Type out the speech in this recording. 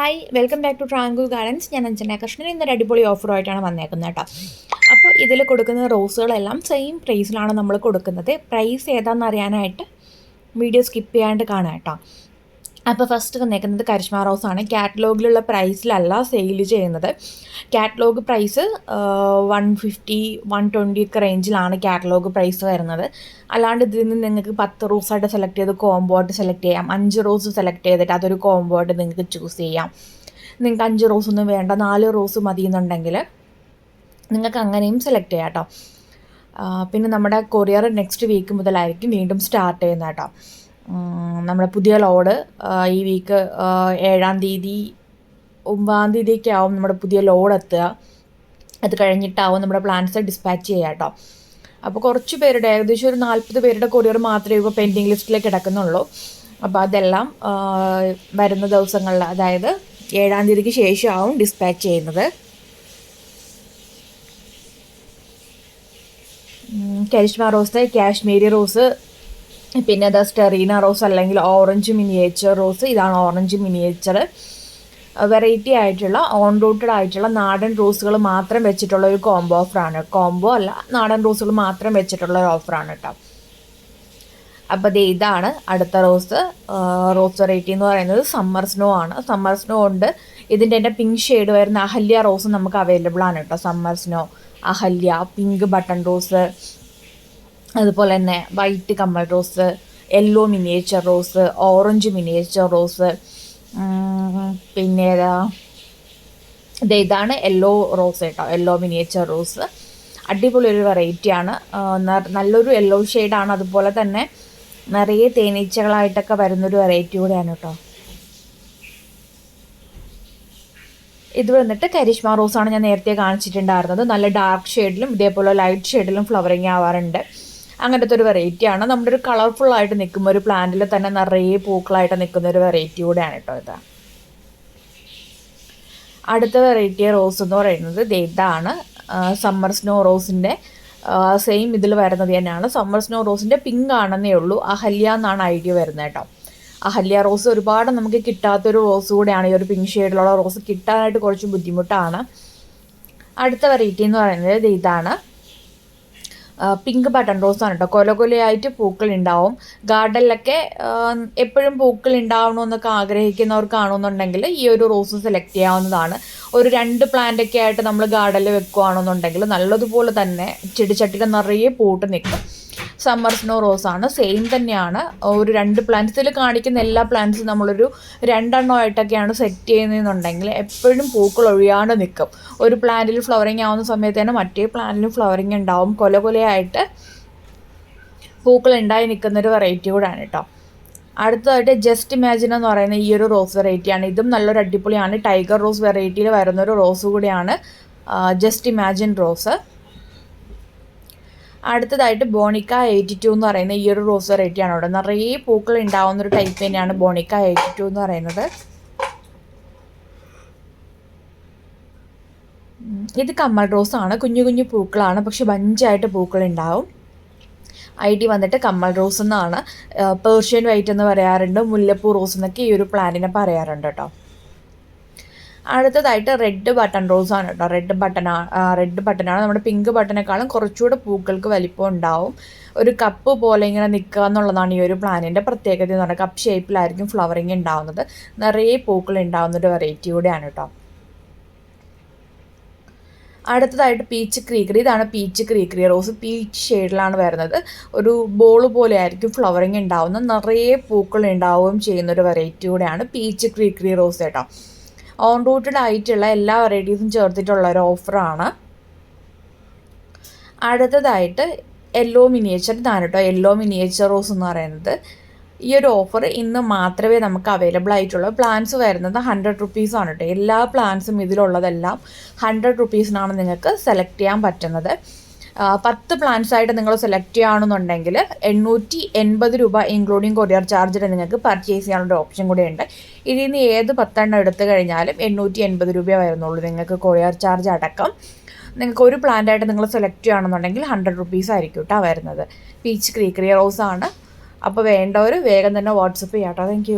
Hi welcome back to Tranquil Gardens ഞാൻ അഞ്ജന കൃഷ്ണൻ. ഇന്നൊരു അടിപൊളി ഓഫറുമായിട്ടാണ് വന്നേക്കുന്നത് കേട്ടോ. അപ്പോൾ ഇതിൽ കൊടുക്കുന്ന റോസുകളെല്ലാം സെയിം പ്രൈസിലാണ് നമ്മൾ കൊടുക്കുന്നത്. പ്രൈസ് ഏതാണെന്ന് അറിയാനായിട്ട് വീഡിയോ സ്കിപ്പ് ചെയ്യാണ്ട് കാണാം കേട്ടോ. അപ്പോൾ ഫസ്റ്റ് വന്നേക്കുന്നത് കരിഷ്മ ആണ്. കാറ്റലോഗിലുള്ള പ്രൈസിലല്ല സെയിൽ ചെയ്യുന്നത്. Catalogue price one fifty one twenty ഒക്കെ റേഞ്ചിലാണ് കാറ്റലോഗ് പ്രൈസ് വരുന്നത്. അല്ലാണ്ട് ഇതിൽ നിന്ന് നിങ്ങൾക്ക് പത്ത് റോസായിട്ട് സെലക്ട് ചെയ്ത് കോംബോ ആയിട്ട് സെലക്ട് ചെയ്യാം. അഞ്ച് റോസ് സെലക്ട് ചെയ്തിട്ട് അതൊരു കോംബോ ആയിട്ട് നിങ്ങൾക്ക് ചൂസ് ചെയ്യാം. നിങ്ങൾക്ക് അഞ്ച് റോസ് ഒന്നും വേണ്ട നാല് റോസ് മതി എന്നുണ്ടെങ്കിൽ നിങ്ങൾക്ക് അങ്ങനെയും സെലക്ട് ചെയ്യാം കേട്ടോ. പിന്നെ നമ്മുടെ കൊറിയർ നെക്സ്റ്റ് വീക്ക് മുതലായിരിക്കും വീണ്ടും സ്റ്റാർട്ട് ചെയ്യുന്നത് കേട്ടോ. നമ്മുടെ പുതിയ ലോഡ് ഈ വീക്ക് ഏഴാം തീയതി ഒമ്പതാം തീയതിയൊക്കെ ആവും നമ്മുടെ പുതിയ ലോഡ് എത്തുക. അത് കഴിഞ്ഞിട്ടാവും നമ്മുടെ പ്ലാൻസ് ഡിസ്പാച്ച് ചെയ്യുക കേട്ടോ. അപ്പോൾ കുറച്ച് പേരുടെ ഏകദേശം ഒരു നാൽപ്പത് പേരുടെ കൊറിയർ മാത്രമേ ഇപ്പോൾ പെൻഡിങ് ലിസ്റ്റിൽ കിടക്കുന്നുള്ളൂ. അപ്പോൾ അതെല്ലാം വരുന്ന ദിവസങ്ങളിൽ അതായത് ഏഴാം തീയതിക്ക് ശേഷമാവും ഡിസ്പാച്ച് ചെയ്യുന്നത്. കരിഷ്മ റോസ് കാശ്മീരി റോസ് പിന്നെ അത് സ്റ്റെറീന റോസ് അല്ലെങ്കിൽ ഓറഞ്ച് മിനിയേച്ചർ റോസ് ഇതാണ് ഓറഞ്ച് മിനിയേച്ചർ. വെറൈറ്റി ആയിട്ടുള്ള ഓൺ റൂട്ടഡ് ആയിട്ടുള്ള നാടൻ റോസുകൾ മാത്രം വെച്ചിട്ടുള്ള ഒരു കോംബോ ഓഫറാണ് കോംബോ അല്ല നാടൻ റോസുകൾ മാത്രം വെച്ചിട്ടുള്ള ഒരു ഓഫറാണ് കേട്ടോ അപ്പോൾ ദേ ഇതാണ് അടുത്ത റോസ്. റോസ് വെറൈറ്റി എന്ന് പറയുന്നത് സമ്മർ സ്നോ ആണ്. സമ്മർ സ്നോ ഉണ്ട്. ഇതിന്റെ എന്റെ പിങ്ക് ഷെയ്ഡ് വരുന്ന അഹല്യ റോസ് നമുക്ക് അവൈലബിൾ ആണ് കേട്ടോ summer snow Ahalya pink button rose അതുപോലെ തന്നെ വൈറ്റ് കമ്മൽ rose yellow miniature rose orange miniature rose പിന്നെ ഇത് ഇതാണ് യെല്ലോ റോസ് കേട്ടോ യെല്ലോ മിനിയേച്ചർ റോസ് അടിപൊളി ഒരു വെറൈറ്റിയാണ് നല്ലൊരു യെല്ലോ ഷെയ്ഡാണ് അതുപോലെ തന്നെ നിറയെ തേനീച്ചകളായിട്ടൊക്കെ വരുന്നൊരു വെറൈറ്റി കൂടെയാണ് കേട്ടോ. ഇത് വന്നിട്ട് കരിഷ്മ റോസാണ് ഞാൻ നേരത്തെ കാണിച്ചിട്ടുണ്ടായിരുന്നത്. നല്ല ഡാർക്ക് ഷെയ്ഡിലും ഇതേപോലെ ലൈറ്റ് ഷെയ്ഡിലും ഫ്ലവറിങ് ആവാറുണ്ട്. അങ്ങനത്തെ ഒരു വെറൈറ്റിയാണ് നമ്മുടെ ഒരു കളർഫുൾ ആയിട്ട് നിൽക്കുന്ന ഒരു പ്ലാന്റിൽ തന്നെ നിറയെ പൂക്കളായിട്ട് നിൽക്കുന്ന ഒരു വെറൈറ്റി കൂടെയാണ് കേട്ടോ ഇത്. അടുത്ത വെറൈറ്റി റോസ് എന്ന് പറയുന്നത് ഇതാണ്. സമ്മർ സ്നോ റോസിന്റെ സെയിം ഇതിൽ വരുന്നത് തന്നെയാണ്. സമ്മർ സ്നോ റോസിന്റെ പിങ്ക് ആണെന്നേ ഉള്ളൂ. അഹല്യ എന്നാണ് ഐഡിയ വരുന്നത് കേട്ടോ അഹല്യ റോസ് ഒരുപാട് നമുക്ക് കിട്ടാത്തൊരു റോസ് കൂടെയാണ്. ഈ ഒരു പിങ്ക് ഷെയ്ഡിലുള്ള റോസ് കിട്ടാനായിട്ട് കുറച്ച് ബുദ്ധിമുട്ടാണ്. അടുത്ത വെറൈറ്റി എന്ന് പറയുന്നത് ഇതാണ്. പിങ്ക് ബട്ടൺ റോസ് ആണ് കേട്ടോ കൊല കൊലയായിട്ട് പൂക്കൾ ഉണ്ടാവും ഗാർഡനിലൊക്കെ എപ്പോഴും പൂക്കൾ ഉണ്ടാവണമെന്നൊക്കെ ആഗ്രഹിക്കുന്നവർക്കാണെന്നുണ്ടെങ്കിൽ ഈ ഒരു റോസ് സെലക്ട് ചെയ്യാവുന്നതാണ്. ഒരു രണ്ട് പ്ലാന്റ് ഒക്കെ ആയിട്ട് നമ്മൾ ഗാർഡനിൽ വെക്കുകയാണെന്നുണ്ടെങ്കിൽ നല്ലതുപോലെ തന്നെ ചെടിച്ചട്ടിയിൽ നിറയെ പൂട്ട് നിൽക്കും. സമ്മർ സ്നോ റോസ് ആണ്. സെയിം തന്നെയാണ്. ഒരു രണ്ട് പ്ലാന്റ്സിൽ കാണിക്കുന്ന എല്ലാ പ്ലാന്റ്സും നമ്മളൊരു രണ്ടെണ്ണമായിട്ടൊക്കെയാണ് സെറ്റ് ചെയ്യുന്നതെന്നുണ്ടെങ്കിൽ എപ്പോഴും പൂക്കൾ ഒഴിയാണ്ട് നിൽക്കും. ഒരു പ്ലാന്റിൽ ഫ്ലവറിങ് ആവുന്ന സമയത്ത് തന്നെ മറ്റേ പ്ലാന്റിലും ഫ്ലവറിങ് ഉണ്ടാവും. കൊല കൊലയായിട്ട് പൂക്കൾ ഉണ്ടായി നിൽക്കുന്ന ഒരു വെറൈറ്റി കൂടാണ് കേട്ടോ അടുത്തതായിട്ട് ജസ്റ്റ് ഇമാജിൻ എന്ന് പറയുന്ന ഈ ഒരു റോസ് വെറൈറ്റിയാണ് ഇതും നല്ലൊരു അടിപൊളിയാണ്. ടൈഗർ റോസ് വെറൈറ്റിയിൽ വരുന്നൊരു റോസ് കൂടിയാണ് ജസ്റ്റ് ഇമാജിൻ റോസ് അടുത്തതായിട്ട് ബോണിക്ക എയ്റ്റി ടു എന്ന് പറയുന്ന ഈ ഒരു റോസ് വെറൈറ്റിയാണ് അവിടെ. നിറയെ പൂക്കൾ ഉണ്ടാവുന്ന ഒരു ടൈപ്പ് തന്നെയാണ് ബോണിക്ക എയ്റ്റി ടു എന്ന് പറയുന്നത്. ഇത് കമ്മൽ ആണ് കുഞ്ഞു കുഞ്ഞു പൂക്കളാണ്. പക്ഷെ ബഞ്ചായിട്ട് പൂക്കൾ ഉണ്ടാവും ഐ ഡി വന്നിട്ട് കമ്മൽ റോസ് എന്നാണ്. പേർഷ്യൻ വൈറ്റ് എന്ന് പറയാറുണ്ട്. മുല്ലപ്പൂ റോസ് എന്നൊക്കെ ഈ ഒരു പ്ലാന്റിനെ പറയാറുണ്ട് കേട്ടോ. അടുത്തതായിട്ട് റെഡ് ബട്ടൺ റോസ് ആണ് കേട്ടോ. റെഡ് ബട്ടൺ റെഡ് ബട്ടനാണ്. നമ്മുടെ പിങ്ക് ബട്ടനേക്കാളും കുറച്ചുകൂടെ പൂക്കൾക്ക് വലിപ്പം ഉണ്ടാവും. ഒരു കപ്പ് പോലെ ഇങ്ങനെ നിൽക്കുക എന്നുള്ളതാണ് ഈ ഒരു പ്ലാനിന്റെ പ്രത്യേകത എന്ന് പറഞ്ഞാൽ കപ്പ് ഷേപ്പിലായിരിക്കും ഫ്ലവറിങ് ഉണ്ടാവുന്നത്. നിറയെ പൂക്കൾ ഉണ്ടാവുന്ന ഒരു വെറൈറ്റി കൂടെയാണ് കേട്ടോ. അടുത്തതായിട്ട് പീച്ച് ക്രീക്കറി ഇതാണ് പീച്ച് ക്രീക്കറി റോസ് പീച്ച് ഷെയ്ഡിലാണ് വരുന്നത്. ഒരു ബോൾ പോലെ ആയിരിക്കും ഫ്ലവറിങ് ഉണ്ടാവുന്ന നിറയെ പൂക്കൾ ഉണ്ടാവുകയും ചെയ്യുന്ന ഒരു വെറൈറ്റി കൂടെയാണ് പീച്ച് ക്രീക്കറി റോസ് കേട്ടോ ഓൺ റൂട്ടഡ് ആയിട്ടുള്ള എല്ലാ വെറൈറ്റീസും ചേർത്തിട്ടുള്ള ഒരു ഓഫറാണ് അടുത്തതായിട്ട് യെല്ലോ മിനിയേച്ചർ ഇതാണ് കേട്ടോ യെല്ലോ മിനിയേച്ചർ റോസ് എന്ന് പറയുന്നത്. ഈ ഒരു ഓഫർ ഇന്ന് മാത്രമേ നമുക്ക് അവൈലബിൾ ആയിട്ടുള്ളൂ. പ്ലാൻസ് വരുന്നത് ഹൺഡ്രഡ് ആണ് കേട്ടോ എല്ലാ പ്ലാൻസും ഇതിലുള്ളതെല്ലാം ഹൺഡ്രഡ് റുപ്പീസിനാണ് നിങ്ങൾക്ക് സെലക്ട് ചെയ്യാൻ പറ്റുന്നത്. പത്ത് പ്ലാൻസ് ആയിട്ട് നിങ്ങൾ സെലക്ട് ചെയ്യുകയാണെന്നുണ്ടെങ്കിൽ എണ്ണൂറ്റി എൺപത് രൂപ ഇൻക്ലൂഡിങ് കൊറിയർ ചാർജിൽ നിങ്ങൾക്ക് പർച്ചേസ് ചെയ്യാനുള്ള ഓപ്ഷൻ കൂടെ ഉണ്ട്. ഇതിൽ നിന്ന് ഏത് പത്തെണ്ണം എടുത്തു കഴിഞ്ഞാലും എണ്ണൂറ്റി എൺപത് രൂപ വരുന്നുള്ളൂ നിങ്ങൾക്ക് കൊറിയർ ചാർജ് അടക്കം. നിങ്ങൾക്ക് ഒരു പ്ലാന്റായിട്ട് നിങ്ങൾ സെലക്ട് ചെയ്യുകയാണെന്നുണ്ടെങ്കിൽ ഹൺഡ്രഡ് റുപ്പീസ് ആയിരിക്കും കേട്ടോ വരുന്നത്. പീച്ച് ക്രീക്രിയ റോസ് ആണ്. അപ്പോൾ വേണ്ടവർ വേഗം തന്നെ വാട്സപ്പ് ചെയ്യാം കേട്ടോ താങ്ക്